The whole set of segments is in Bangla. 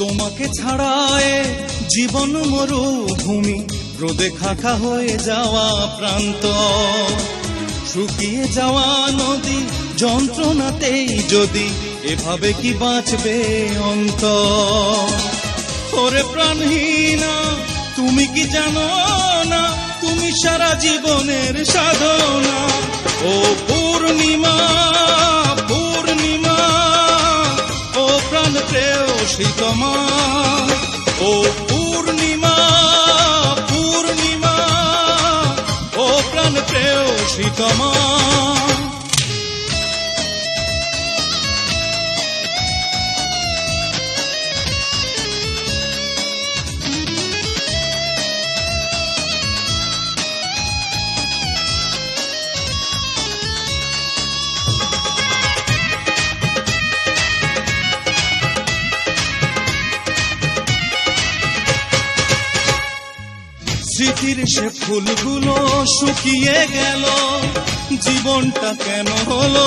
তোমাকে ছাড়ায় জীবন মরুভূমি, রোদে খাখা হয়ে যাওয়া প্রান্ত। শুকিয়ে যাওয়া নদী, যন্ত্রণাতেই যদি, এভাবে কি বাঁচবে অন্ত? ওরে প্রাণহীনা, তুমি কি জানো না? তুমি সারা জীবনের সাধনা। ও পূর্ণিমা প্রেয়সী তোমা ও পূর্ণিমা পূর্ণিমা ও প্রাণ প্রেয় তোমা স্মৃতির সে ফুলগুলো শুকিয়ে গেল। জীবনটা কেন হলো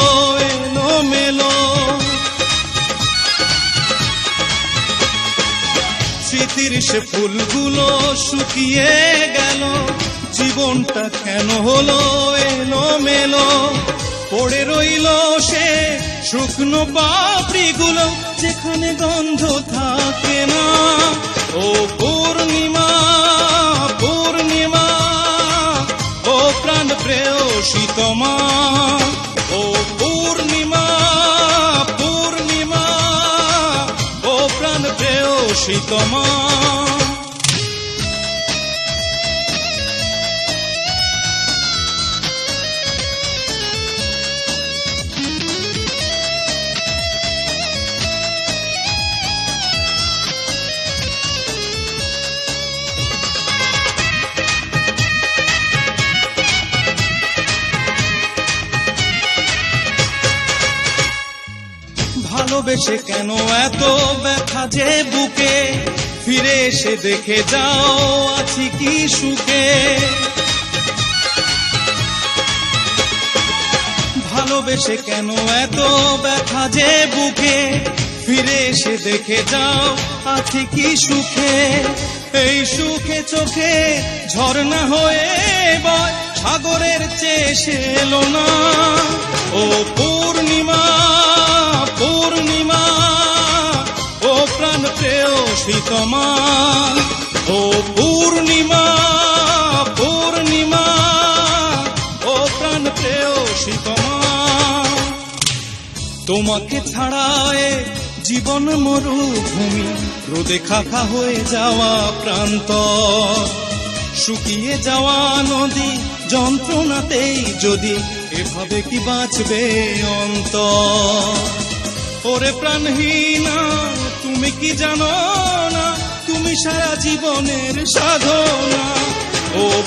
এলো মেলো স্মৃতির সে ফুলগুলো শুকিয়ে গেল। জীবনটা কেন হলো এলো মেলো পড়ে রইল সে শুকনো পাপড়িগুলো, যেখানে গন্ধ থাকে না। ও তোমা ও পূর্ণিমা পূর্ণিমা ও প্রাণ প্রেয়সী তোমা ভালোবেসে কেন এত ব্যথা যে বুকে? ফিরে এসে দেখে যাও, আছি কি সুখে? ভালোবেসে কেন এত ব্যথা যে বুকে? ফিরে এসে দেখে যাও, আছি কি সুখে? এই সুখে চোখে ঝর্ণা হয়ে সাগরের চেয়ে এলো না। ও পূর্ণিমা প্রেয়সী তোমা ও পূর্ণিমা পূর্ণিমা, ও প্রাণ প্রেয়সী তোমা তোমাকে ছাড়ায় জীবন মরুভূমি, রোদে খাখা হয়ে যাওয়া প্রান্ত শুকিয়ে যাওয়া নদী, যন্ত্রণাতেই যদি এভাবে কি বাঁচবে অন্ত ওরে প্রাণহীনা তুমি কি জানো না? তুমি সারা জীবনের সাধনা। ও